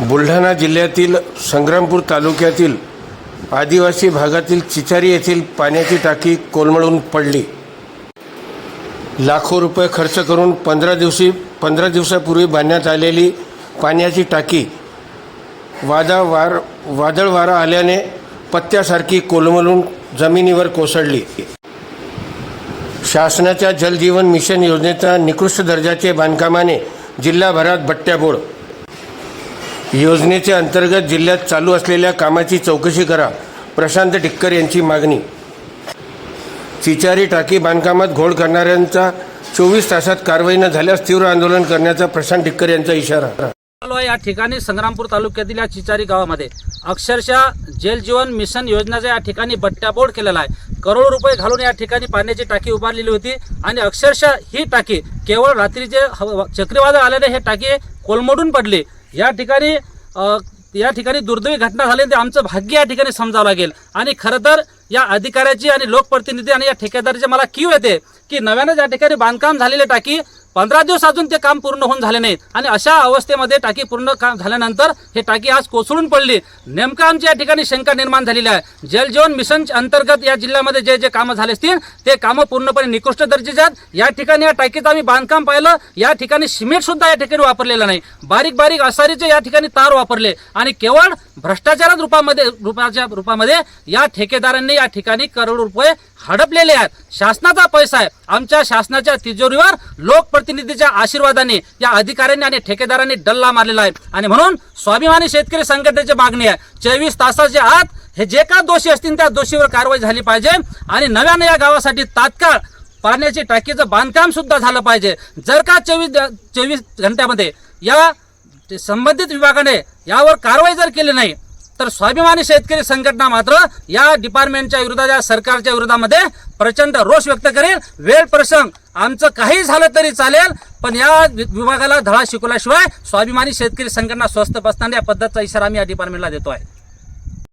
बुलढाणा जिल्ह्यातील संग्रामपूर तालुक्यातील आदिवासी भागातील चिचारी येथील पाण्याची टाकी कोलमडून पडली. लाखो रुपये खर्च करून पंधरा दिवशी पंधरा दिवसापूर्वी बांधण्यात आलेली पाण्याची टाकी वादा वार वादळ वारा आल्याने पत्त्यासारखी कोलमडून जमिनीवर कोसळली. शासनाच्या जलजीवन मिशन योजनेचा निकृष्ट दर्जाचे बांधकामाने जिल्हाभरात बट्ट्याबोळ योजनेच्या अंतर्गत जिल्ह्यात चालू असलेल्या कामाची चौकशी करा. प्रशांत टिक्कर यांची मागणी. चिचारी टाकी बांधकामात घोळ करणाऱ्यांचा चोवीस तासात कारवाई न झाल्यास तीव्र आंदोलन करण्याचा प्रशांत टिक्कर यांचा इशारा. या ठिकाणी संग्रामपूर तालुक्यातील या चिचारी गावामध्ये अक्षरशः जल जीवन मिशन योजनेचा या ठिकाणी बट्ट्याबोड केलेला आहे. करोडो रुपये घालून या ठिकाणी पाण्याची टाकी उभारलेली होती आणि अक्षरशः ही टाकी केवळ रात्रीचे हव- चक्रीवादळ आल्याने हे टाकी कोलमडून पडली. या ठिकाणी या ठिकाणी दुर्दैवी घटना झाली ते आमचं भाग्य या ठिकाणी समजावं लागेल. आणि खरं तर या अधिकाऱ्याची आणि लोकप्रतिनिधी आणि या ठेकेदाराची मला कीव येते की नव्यानं ज्या ठिकाणी बांधकाम झालेले टाकी पंधरा दिवस अजून ते काम पूर्ण होऊन झाले नाहीत. आणि अशा अवस्थेमध्ये टाकी पूर्ण काम झाल्यानंतर हे टाकी आज कोसळून पडली. नेमकं आमच्या या ठिकाणी शंका निर्माण झालेली आहे. जलजीवन मिशन अंतर्गत या जिल्ह्यामध्ये जे जे कामं झाले असतील ते कामं पूर्णपणे निकृष्ट दर्जेचे आहेत. या ठिकाणी या टाकीचं आम्ही बांधकाम पाहिलं. या ठिकाणी सिमेंट सुद्धा या ठिकाणी वापरलेलं नाही. बारीक बारीक असारीचे या ठिकाणी तार वापरले. आणि केवळ भ्रष्टाचारात रूपामध्ये रूपाच्या रूपामध्ये या ठेकेदारांनी या ठिकाणी करोड रुपये हडपलेले आहेत. शासनाचा पैसा आहे. आमच्या शासनाच्या तिजोरीवर लोकप्रतिनिधीच्या आशीर्वादाने या अधिकाऱ्यांनी आणि ठेकेदारांनी डल्ला मारलेला आहे. आणि म्हणून स्वाभिमानी शेतकरी संघटनेची मागणी आहे. चोवीस तासाच्या आत हे जे का दोषी असतील त्या दोषीवर कारवाई झाली पाहिजे. आणि नव्यानं या गावासाठी तात्काळ पाण्याची टाकीचं बांधकाम सुद्धा झालं पाहिजे. जर का चोवीस चोवीस घंट्यामध्ये या संबंधित विभागाने यावर कारवाई जर केली नाही तर स्वाभिमानी शेतकरी संघटना मात्र या डिपार्टमेंटच्या विरोधात या सरकारच्या विरोधामध्ये प्रचंड रोष व्यक्त करेल. वेळ प्रसंग आमचं काही झालं तरी चालेल पण या वि- विभागाला धडा शिकवल्याशिवाय स्वाभिमानी शेतकरी संघटना स्वस्त बसताना या पद्धतीचा इशारा आम्ही या डिपार्टमेंटला देतो आहे.